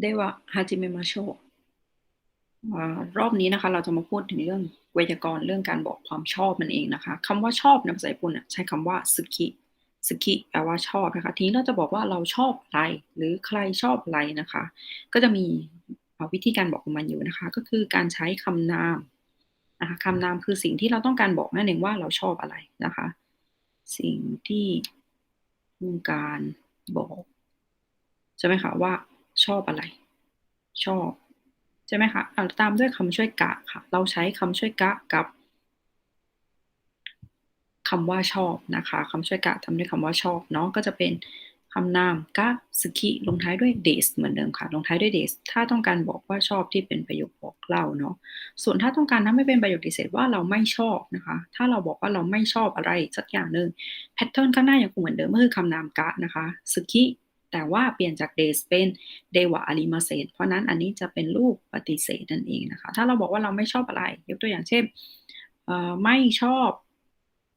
ได้ว่าฮาจิเมมาโชรอบนี้นะคะ เราจะมาพูดถึงเรื่องไวยากรณ์เรื่องการบอกความชอบมันเองนะคะคำว่าชอบในภาษาญี่ปุ่นใช้คำว่าสึกิสึกิแปลว่าชอบนะคะ ทีนี้เราจะบอกว่าเราชอบอะไรหรือใครชอบอะไรนะคะ ก็จะมีวิธีการบอกของมันอยู่นะคะ ก็คือการใช้คำนามนะคะคำนามคือสิ่งที่เราต้องการบอกนั่นเองว่าเราชอบอะไรนะคะ สิ่งที่ต้องการบอกใช่ไหมคะว่า ชอบอะไร ชอบ ใช่ไหมคะอ่าตามด้วยคำช่วยกะค่ะ เราใช้คำช่วยกะกับคำว่าชอบนะคะคำช่วยกะทำด้วยคำว่าชอบเนาะก็จะเป็นคำนามกะสกิลงท้ายด้วย des เหมือนเดิมค่ะ ลงท้ายด้วย des ถ้าต้องการบอกว่าชอบที่เป็นประโยคบอกเล่าเนาะส่วนถ้าต้องการทำให้เป็นประโยคดิเศษว่าเราไม่ชอบนะคะ ถ้าเราบอกว่าเราไม่ชอบอะไรสักอย่างหนึ่งแพทเทิร์นข้างหน้ายังคงเหมือนเดิมก็คือคำนามกะนะคะสกิ แต่ว่าเปลี่ยนจาก des เป็นเดวะอาริมาเซเพราะนั้นอันนี้จะเป็นรูปปฏิเสธนั่นเองนะคะ ถ้าเราบอกว่าเราไม่ชอบอะไร ยกตัวอย่างเช่นไม่ชอบ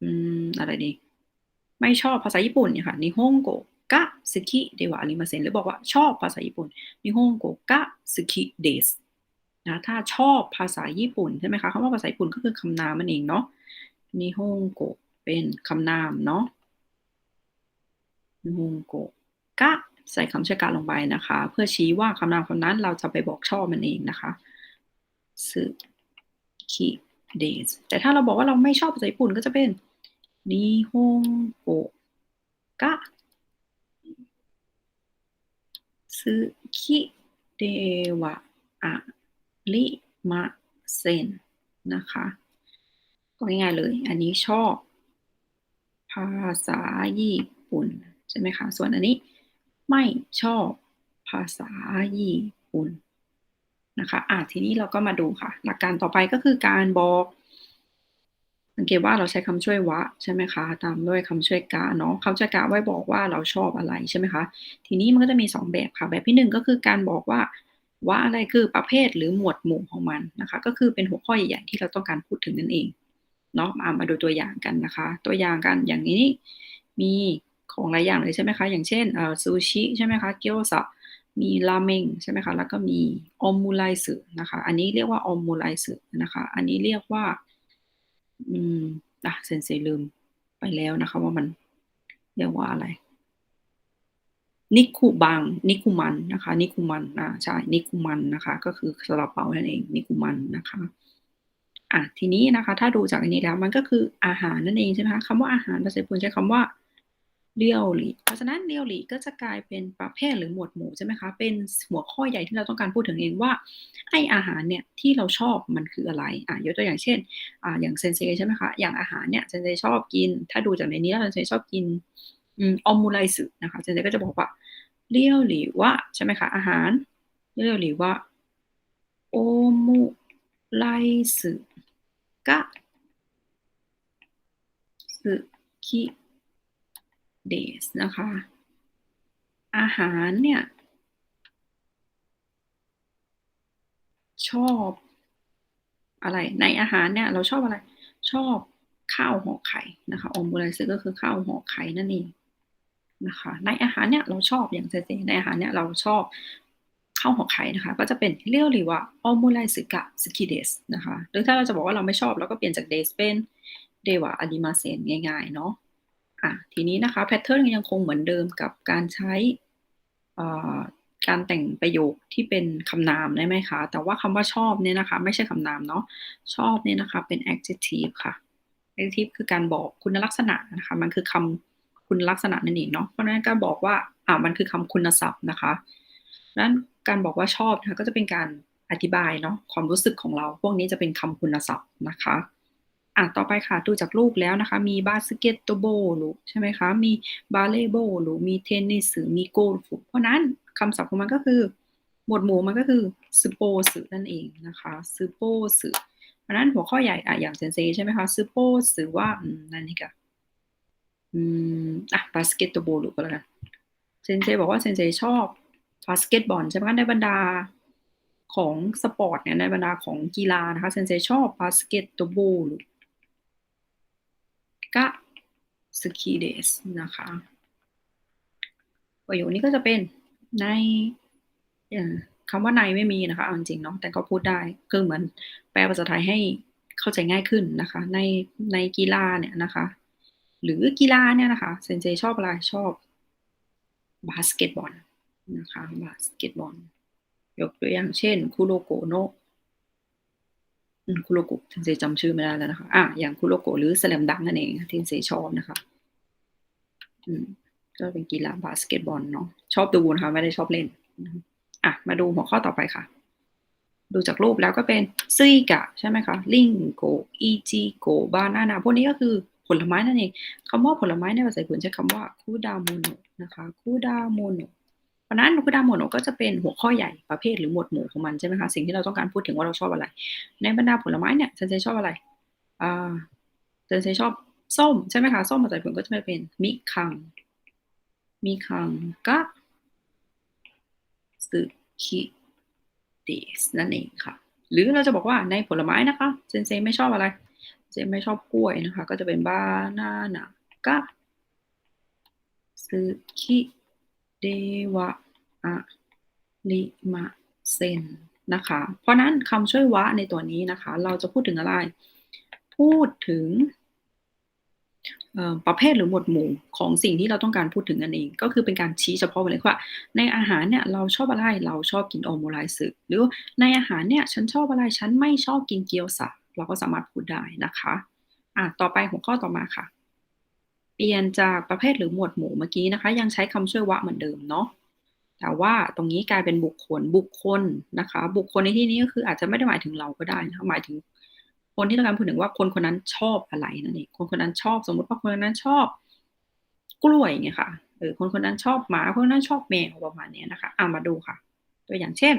อืมอะไรดี ไม่ชอบภาษาญี่ปุ่นเนี่ยค่ะนิฮงโกกะสกิเดวะอาริมาเซนหรือบอกว่าชอบภาษาญี่ปุ่นนิฮงโกกะสกิเดสนะถ้าชอบภาษาญี่ปุ่นใช่ไหมคะคำว่าภาษาญี่ปุ่นก็คือคำนามมันเองเนาะนิฮงโกเป็นคำนามเนาะนิฮงโก กะใส่คำช่วยการลงไปนะคะ เพื่อชี้ว่าคำนามคำนั้นเราจะไปบอกชอบมันเองนะคะสึคิเดสแต่ถ้าเราบอกว่าเราไม่ชอบภาษาญี่ปุ่นก็จะเป็นนิฮงโกกะสึคิเดวะอาริมาเซนนะคะก็ง่ายๆเลย อันนี้ชอบ ภาษาญี่ปุ่น ใช่ไหมคะ ส่วนอันนี้ ไม่ชอบภาษาญี่ปุ่นนะคะอะทีนี้เราก็มาดูค่ะ หลักการต่อไปก็คือการบอก สังเกตว่าเราใช้คำช่วยวะใช่ไหมคะ ตามด้วยคำช่วยกะเนาะคำช่วยกะไว้บอกว่าเราชอบอะไรใช่ไหมคะ ทีนี้มันก็จะมี 2 แบบค่ะ แบบที่ 1 ก็คือการบอกว่าว่าอะไรคือประเภทหรือหมวดหมู่ของมันนะคะ ก็คือเป็นหัวข้อใหญ่ๆที่เราต้องการพูดถึงนั่นเองเนาะมามาดูตัวอย่างกันนะคะ ตัวอย่างกันอย่างนี้มี ของหลายอย่างเลยใช่ไหมคะ อย่างเช่นซูชิใช่ไหมคะ เกี๊ยวซะมีราเมงใช่ไหมคะ แล้วก็มีออมมูไลสึนะคะ อันนี้เรียกว่าออมมูไลสึนะคะ อันนี้เรียกว่า อืมอะเซนเซลืมไปแล้วนะคะ ว่ามันเรียกว่าอะไร นิคุบัง นิคุมันนะคะ นิคุมันอ่าใช่ นิคุมันนะคะ ก็คือซาลาเปานั่นเอง นิคุมันนะคะอะทีนี้นะคะ ถ้าดูจากอันนี้แล้วมันก็คืออาหารนั่นเองใช่ไหมคะคำว่าอาหารภาษาญี่ปุ่นใช้คำว่า เรียวหลีเพราะฉะนั้นเรียวหลีก็จะกลายเป็นประเภทหรือหมวดหมู่ใช่ไหมคะ เป็นหัวข้อใหญ่ที่เราต้องการพูดถึงเองว่าไออาหารเนี่ยที่เราชอบมันคืออะไรอะยกตัวอย่างเช่นอ่าอย่างเซนเซใช่ไหมคะ อย่างอาหารเนี่ยเซนเซชอบกิน ถ้าดูจากในนี้แล้วเซนเซชอบกินอืมออมมูไลสึนะคะเซนเซก็จะบอกว่าเรียวหลีว่าใช่ไหมคะอาหารเรียวหลีว่าโอมูไลสึกะสึคิ เดสนะคะ อาหารเนี่ย ชอบอะไร ในอาหารเนี่ย เราชอบอะไร ชอบข้าวห่อไข่นะคะออมบูไรซึก็คือข้าวห่อไข่นั่นเองนะคะ ในอาหารเนี่ยเราชอบอย่างเซเซในอาหารเนี่ยเราชอบข้าวห่อไข่นะคะ ก็จะเป็นเรียกหรือว่าออมบูไรซึกะสกิเดสนะคะ หรือถ้าเราจะบอกว่าเราไม่ชอบเราก็เปลี่ยนจากเดสเป็นเดวะอดิมาเซนง่ายๆเนาะ อะทีนี้นะคะแพทเทิร์นยังคงเหมือนเดิมกับการใช้การแต่งประโยคที่เป็นคำนามได้ไหมคะ แต่ว่าคำว่าชอบเนี่ยนะคะ ไม่ใช่คำนามเนาะชอบเนี่ยนะคะเป็น adjective ค่ะ adjective คือการบอกคุณลักษณะนะคะ มันคือคำคุณลักษณะนั่นเองเนาะเพราะนั้นก็บอกว่าอ่ามันคือคำคุณศัพท์นะคะนั้นการบอกว่าชอบนะคะก็จะเป็นการอธิบายเนาะความรู้สึกของเรา พวกนี้จะเป็นคำคุณศัพท์นะคะ อะต่อไปค่ะดูจากรูปแล้วนะคะ มีบาสเกตโบลูใช่ไหมคะ มีบาเล่โบลูมีเทนนิสหรือมีโกลฟ์เพราะนั้นคำศัพท์ของมันก็คือ หมวดหมู่มันก็คือซูโปสึนั่นเองนะคะซูโปสึเพราะนั้นหัวข้อใหญ่อะอย่างเซนเซใช่ไหมคะซูโปสึว่าอืมนั่นนี่ค่ะอืมอะบาสเกตโบลูก็แล้วกันเซนเซบอกว่าเซนเซชอบบาสเกตบอลใช่ไหมคะในบรรดาของสปอร์ตเนี่ยในบรรดาของกีฬานะคะเซนเซชอบบาสเกตโบลู กะสกีเดสนะคะ ประโยคนี้ก็จะเป็นในคำว่าในไม่มีนะคะเอาจริงๆเนาะแต่ก็พูดได้คือเหมือนแปลภาษาไทยให้เข้าใจง่ายขึ้นนะคะ ในในกีฬาเนี่ยนะคะ หรือกีฬาเนี่ยนะคะเซนเซชอบอะไรชอบบาสเกตบอลนะคะบาสเกตบอลยกตัวอย่างเช่น คุโรโกโนะ คุโรโกะเซนเซจำชื่อไม่ได้แล้วนะคะ อะอย่างคุโรโกะหรือสแลมดังนั่นเองที่เซนเซชอบนะคะ อืม ก็เป็นกีฬาบาสเกตบอลเนาะชอบดูนะคะไม่ได้ชอบเล่นอะมาดูหัวข้อต่อไปค่ะ ดูจากรูปแล้วก็เป็นซึยกะใช่ไหมคะลิงโกอีจิโกบานานาพวกนี้ก็คือผลไม้นั่นเองคำว่าผลไม้ในภาษาญี่ปุ่นใช้คำว่าคูดาโมโนะนะคะคูดาโมโนะ เพราะนั้นคูดาโมโนก็จะเป็นหัวข้อใหญ่ประเภทหรือหมวดหมู่ของมันใช่ไหมคะสิ่งที่เราต้องการพูดถึงว่าเราชอบอะไร ในบรรดาผลไม้เนี่ยเซนเซชอบอะไรอ่าเซนเซชอบส้มใช่ไหมคะส้มภาษาญี่ปุ่นก็จะเป็นมิคังมิคังกะสึคิเดสนั่นเองค่ะ หรือเราจะบอกว่าในผลไม้นะคะเซนเซไม่ชอบอะไรเซนไม่ชอบกล้วยนะคะ ก็จะเป็นบานาน่ากะสึคิ เดวะอะริมาเซนนะคะ เพราะนั้นคำช่วยวะในตัวนี้นะคะ เราจะพูดถึงอะไร พูดถึงประเภทหรือหมวดหมู่ของสิ่งที่เราต้องการพูดถึงนั่นเอง ก็คือเป็นการชี้เฉพาะไปเลยว่า ในอาหารเนี่ยเราชอบอะไรเราชอบกินโอโมไลซึหรือในอาหารเนี่ยฉันชอบอะไรฉันไม่ชอบกินเกี๊ยวซะเราก็สามารถพูดได้นะคะ อะต่อไปหัวข้อต่อมาค่ะ เปลี่ยนจากประเภทหรือหมวดหมู่เมื่อกี้นะคะ ยังใช้คำช่วยวะเหมือนเดิมเนาะแต่ว่าตรงนี้กลายเป็นบุคคลบุคคลนะคะ บุคคลในที่นี้ก็คืออาจจะไม่ได้หมายถึงเราก็ได้นะหมายถึงคนที่ต้องการพูดถึงว่าคนคนนั้นชอบอะไรนั่นเองคนคนนั้นชอบ สมมติว่าคนคนนั้นชอบ กล้วยเงี้ยค่ะเออคนคนนั้นชอบหมาคนคนนั้นชอบแมวประมาณนี้นะคะเอามาดูค่ะ ตัวอย่างเช่น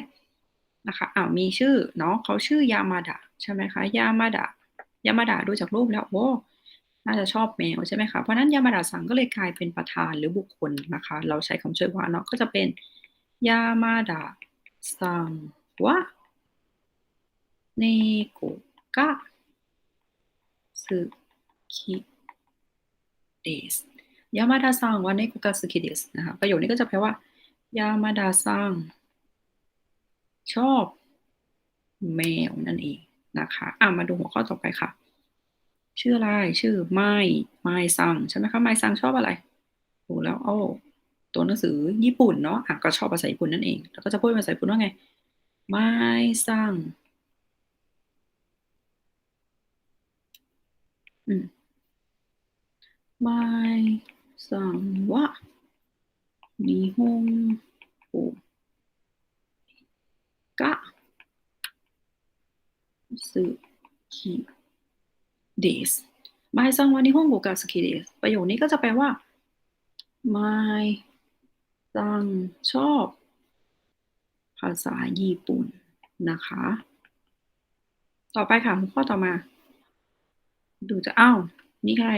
นะคะอ้าวมีชื่อเนาะเขาชื่อยามาดะใช่ไหมคะยามาดะยามาดะดูจากรูปแล้วโอ้ น่าจะชอบแมวใช่ไหมคะ เพราะนั้นยามาดาซังก็เลยกลายเป็นประธานหรือบุคคลนะคะ เราใช้คำช่วยว่าเนาะก็จะเป็นยามาดาซังวะเนโกกะสึคิเดสยามาดาซังวะเนโกกะสึคิเดสนะคะ ประโยคนี้ก็จะแปลว่ายามาดาซังชอบแมวนั่นเองนะคะ อะมาดูหัวข้อต่อไปค่ะ ชื่ออะไร ชื่อไม้ไม้ซังใช่ไหมคะไม้ซังชอบอะไรถูกแล้วโอ้ตัวหนังสือญี่ปุ่นเนาะอะก็ชอบภาษาญี่ปุ่นนั่นเอง แล้วก็จะพูดภาษาญี่ปุ่นว่าไง ไม้ซังอืมไม้ซังวะญี่ปุ่นก็สึกิ เดสประโยคนี้ก็จะแปลว่าไมซังชอบ ภาษาญี่ปุ่นนะคะ ต่อไปค่ะหัวข้อต่อมา ดูจะอ้าวนี่ใคร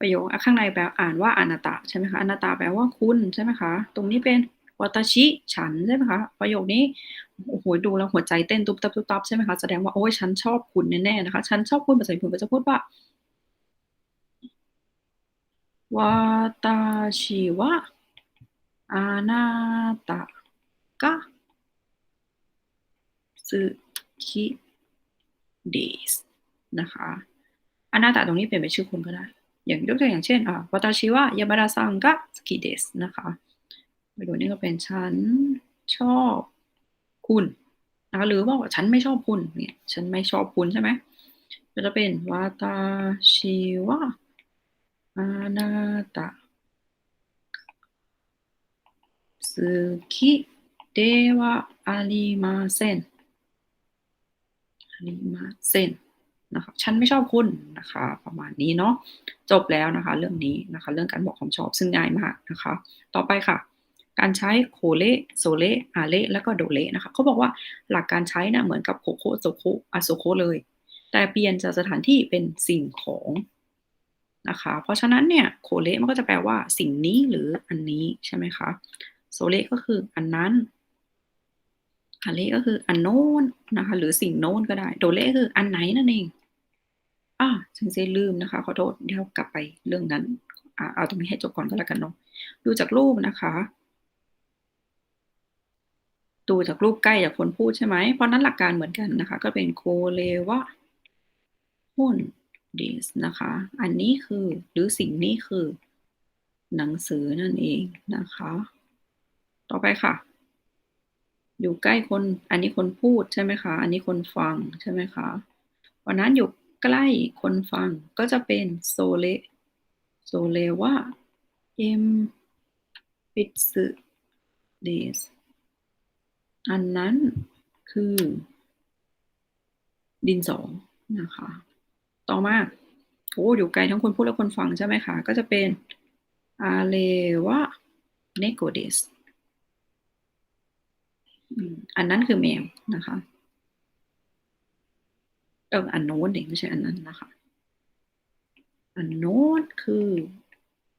ประโยคข้างในแปลอ่านว่าอนาตาใช่ไหมคะอนาตาแปลว่าคุณใช่ไหมคะ ตรงนี้เป็น วัตชิฉันใช่ไหมคะประโยคนี้โอ้โหดูแล้วหัวใจเต้นตุ๊บตับตุ๊บตับใช่ไหมคะแสดงว่าโอ้ยฉันชอบคุณแน่ๆนะคะ ฉันชอบคุณภาษาญี่ปุ่นก็จะพูดว่าวาตชิวะอานาตะกะสึคิเดสนะคะอนาตาตรงนี้เปลี่ยนเป็นชื่อคุณก็ได้ อย่างยกตัวอย่างเช่นอ่าวาตาชิวะยาบาราซังกะสกิเดสนะคะ ประโยนี้ก็เป็นฉันชอบคุณนะคะหรือว่าฉันไม่ชอบคุณเนี่ยฉันไม่ชอบคุณใช่ไหมก็จะเป็นวาตาชิวะอานาตาสุกิเดวะอาริมาเซนอาริมาเซนนะคะฉันไม่ชอบคุณนะคะ ประมาณนี้เนาะจบแล้วนะคะ เรื่องนี้นะคะ เรื่องการบอกความชอบซึ่งง่ายมากนะคะ ต่อไปค่ะ การใช้โคเลโซเลอาเลแล้วก็โดเลนะคะเขาบอกว่าหลักการใช้นะเหมือนกับโคโคโซโคอาโซโคเลย แต่เปลี่ยนจากสถานที่เป็นสิ่งของนะคะเพราะฉะนั้นเนี่ยโคเลมันก็จะแปลว่าสิ่งนี้หรืออันนี้ใช่ไหมคะโซเลก็คืออันนั้นอาเลก็คืออันโน้นนะคะหรือสิ่งโน้นก็ได้ โดเลคืออันไหนนั่นเองอ่าฉันเซลืมนะคะขอโทษเดี๋ยวกลับไปเรื่องนั้นอ่าเอาตรงนี้ให้จบก่อนก็แล้วกันเนาะดูจากรูปนะคะ ดูจากรูปใกล้จากคนพูดใช่ไหม เพราะนั้นหลักการเหมือนกันนะคะ ก็เป็นโคเลวะหุนดิสนะคะ อันนี้คือหรือสิ่งนี้คือ หนังสือนั่นเองนะคะ ต่อไปค่ะ อยู่ใกล้คน อันนี้คนพูดใช่ไหมคะ อันนี้คนฟังใช่ไหมคะ เพราะนั้นอยู่ใกล้คนฟังก็จะเป็นโซเลโซเลวะเอ็มปิดสึเดส อันนั้นคือ ดินสอนะคะ ต่อมาโอ้อยู่ไกลทั้งคนพูดและคนฟังใช่ไหมคะ ก็จะเป็นอาเลวะเนโกเดสอันนั้นคือแมวนะคะเอออันโน้นเองไม่ใช่อันนั้นนะคะ อันโน้นคือ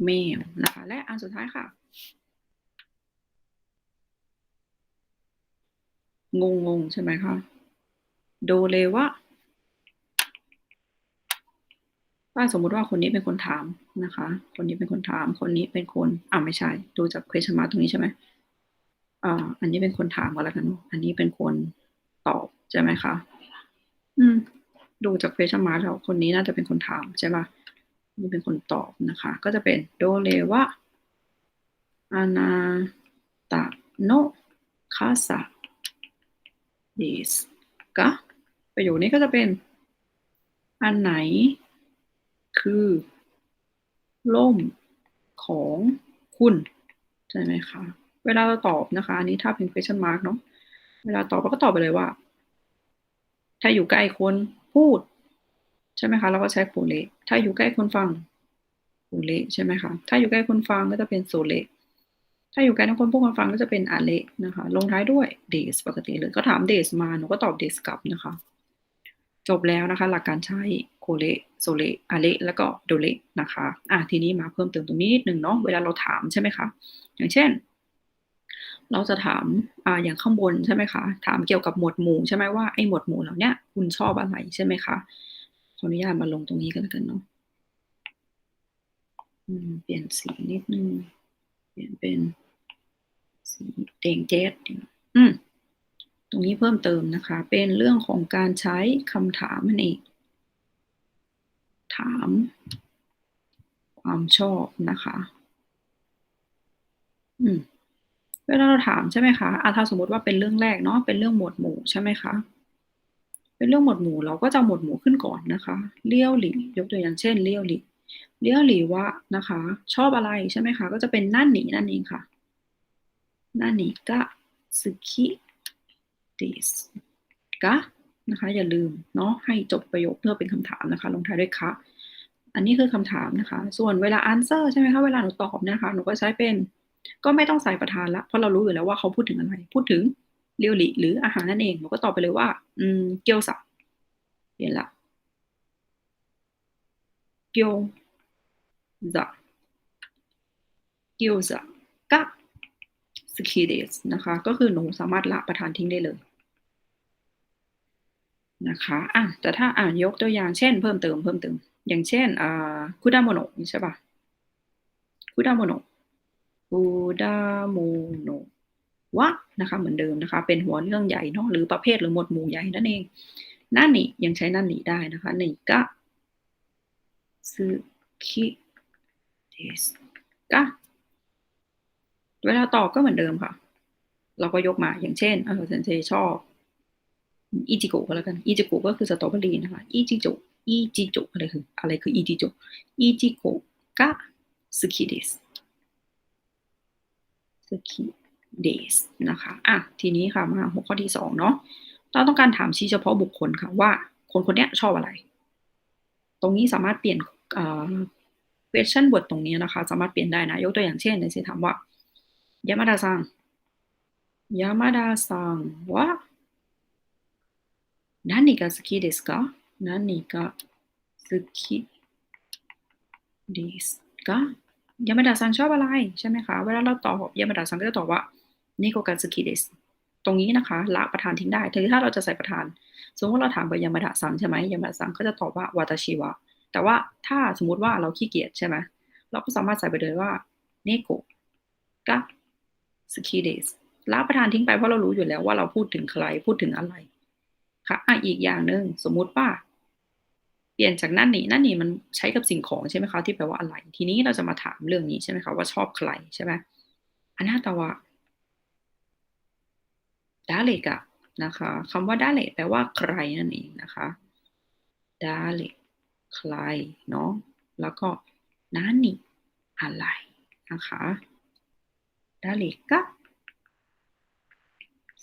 แมวนะคะ และอันสุดท้ายค่ะ งงงๆใช่ไหมคะ โดเลวะถ้าสมมุติว่าคนนี้เป็นคนถามนะคะ คนนี้เป็นคนถาม คนนี้เป็นคน อ่าไม่ใช่ ดูจาก question mark ตรงนี้ใช่ไหมอ่าอันนี้เป็นคนถามก็แล้วกัน อันนี้เป็นคนตอบใช่ไหมคะ อืม ดูจาก question mark แล้วคนนี้น่าจะเป็นคนถามใช่ปะนี่เป็นคนตอบนะคะ ก็จะเป็นโดเลวะอานาตะโนคาซา this กะประโยคนี้ก็จะเป็น อันไหน คือล่มของคุณ ใช่ไหมคะ เวลาเราตอบนะคะ อันนี้ถ้าเป็น question mark เนาะเวลาตอบเราก็ตอบไปเลยว่า ถ้าอยู่ใกล้คนพูด ใช่ไหมคะเราก็ใช้โคเลถ้าอยู่ใกล้คนฟังโคเลใช่ไหมคะ ถ้าอยู่ใกล้คนฟังก็จะเป็นโซเล ถ้าอยู่ใกล้ทั้งคนพูดคนฟังก็จะเป็นอาเลนะคะ ลงท้ายด้วย days ปกติเลยก็ถาม days มาหนูก็ตอบ days กลับนะคะ จบแล้วนะคะ หลักการใช้โคเลโซเลอาเลแล้วก็โดเลนะคะอะทีนี้มาเพิ่มเติมตรงนี้นิดนึงเนาะเวลาเราถามใช่ไหมคะอย่างเช่น เราจะถามอ่าอย่างข้างบนใช่ไหมคะ ถามเกี่ยวกับหมวดหมู่ใช่ไหมว่าไอ้หมวดหมู่เหล่านี้คุณชอบอะไรใช่ไหมคะขออนุญาตมาลงตรงนี้กันแล้วกันเนาะเปลี่ยนสีนิดนึง เปลี่ยนเป็น สีแดงเจ็ดอืมตรงนี้เพิ่มเติมนะคะ เป็นเรื่องของการใช้คำถามนั่นเอง ถาม ความชอบนะคะ อืมเวลาเราถามใช่ไหมคะอาถ้าสมมติว่าเป็นเรื่องแรกเนาะ เป็นเรื่องหมวดหมู่ใช่ไหมคะ เป็นเรื่องหมวดหมู่เราก็จะหมวดหมู่ขึ้นก่อนนะคะ เลี้ยวหลียกตัวอย่างเช่น เลี้ยวหลีเลี้ยวหลีว่านะคะ ชอบอะไรใช่ไหมคะ ก็จะเป็นนั่นหนีนั่นเองค่ะ 何が好きですかนะคะ อย่าลืมเนาะให้จบประโยคเพื่อเป็นคำถามนะคะ ลงท้ายด้วยคะ อันนี้คือคำถามนะคะ ส่วนเวลา answer ใช่ไหมคะ เวลาหนูตอบนะคะ หนูก็ใช้เป็น ก็ไม่ต้องใส่ประธานละ เพราะเรารู้อยู่แล้วว่าเขาพูดถึงอะไร พูดถึงเรียวหลีหรืออาหารนั่นเอง หนูก็ตอบไปเลยว่า อืม เกียวซะเปลี่ยนละเกียวซะเกียวซะกะ สกีเดสนะคะ ก็คือหนูสามารถละประทานทิ้งได้เลยนะคะอะแต่ถ้าอ่านยกตัวอย่างเช่น เพิ่มเติมเพิ่มเติม อย่างเช่นอ่าคุดาโมโนะใช่ปะคุดาโมโนะคุดาโมโนะวะนะคะ เหมือนเดิมนะคะ เป็นหัวเรื่องใหญ่เนาะหรือประเภทหรือหมวดหมู่ใหญ่นั่นเองนั่นนี่ยังใช้นั่นนี่ได้นะคะนี่กะซึคิเดสกะ เวลาตอบก็เหมือนเดิมค่ะ เราก็ยกมาอย่างเช่นเออเซนเซชอบอีจิโกก็แล้วกันอีจิโกก็คือสตรอเบอรี่นะคะอีจิโจอีจิโจอะไรคืออะไรคืออีจิโจอีจิโกกะสกิเดสสกิเดสนะคะอะทีนี้ค่ะมาหัวข้อที่สองเนาะเราต้องการถามชี้เฉพาะบุคคลค่ะว่า คนคนนี้ชอบอะไร ตรงนี้สามารถเปลี่ยนเอ่อ question word ตรงนี้นะคะ สามารถเปลี่ยนได้นะ ยกตัวอย่างเช่นในเซถามว่า 山田さん。山田さんは何が好きですか何が好きですかยามาดาซังชอบอะไรใช่ไหมคะ เวลาเราตอบยามาดาซังก็จะตอบว่านี่ก็การสกิเดสตรงนี้นะคะละประธานทิ้งได้ถึงถ้าเราจะใส่ประธาน สมมติเราถามไปยามาดาซังใช่ไหมยามาดาซังก็จะตอบว่าวาตาชิวะ แต่ว่าถ้าสมมติว่าเราขี้เกียจใช่ไหมเราก็สามารถใส่ไปเลยว่าเนโกกะ สกีเดสละประธานทิ้งไปเพราะเรารู้อยู่แล้วว่าเราพูดถึงใครพูดถึงอะไร ค่ะอะอีกอย่างหนึ่งสมมุติว่า เปลี่ยนจากนั่นนี่นั่นนี่มันใช้กับสิ่งของใช่ไหมคะที่แปลว่าอะไร ทีนี้เราจะมาถามเรื่องนี้ใช่ไหมคะว่าชอบใครใช่ไหมอันนาตาวะดาเลกะนะคะคำว่าดาเลกแปลว่าใครนั่นเองนะคะดาเลกใครเนาะแล้วก็นั่นนี่อะไรนะคะ ดาเลกะ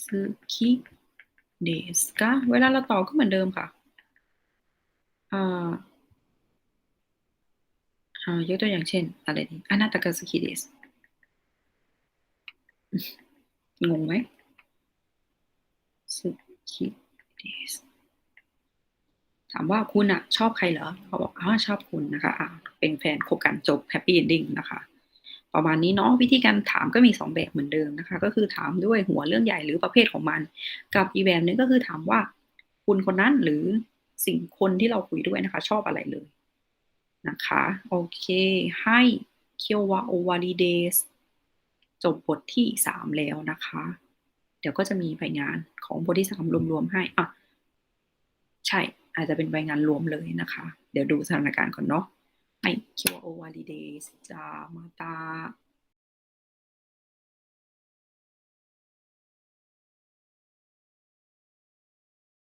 ซึคิเดสกะเวลาเราต่อก็เหมือนเดิมค่ะอ่าอ่ายกตัวอย่างเช่น อะไรดีอานาตากาซึคิเดสงงไหมซึคิเดสถามว่าคุณอะชอบใครเหรอเขาบอกอ๋อชอบคุณนะคะอ่าเป็นแฟนคบกันจบแฮปปี้เอนดิ้งนะคะ ประมาณนี้เนาะวิธีการถามก็มีสองแบบเหมือนเดิมนะคะ ก็คือถามด้วยหัวเรื่องใหญ่หรือประเภทของมัน กับอีแบบนึงก็คือถามว่า คุณคนนั้นหรือสิ่งคนที่เราคุยด้วยนะคะ ชอบอะไรเลยนะคะโอเคให้เคียววาโอวาลีเดสจบบทที่สามแล้วนะคะ เดี๋ยวก็จะมีใบงานของบทที่สามรวมๆให้อะใช่อาจจะเป็นใบงานรวมเลยนะคะ เดี๋ยวดูสถานการณ์ก่อนเนาะ はい、今日は終わりです。じゃあまた。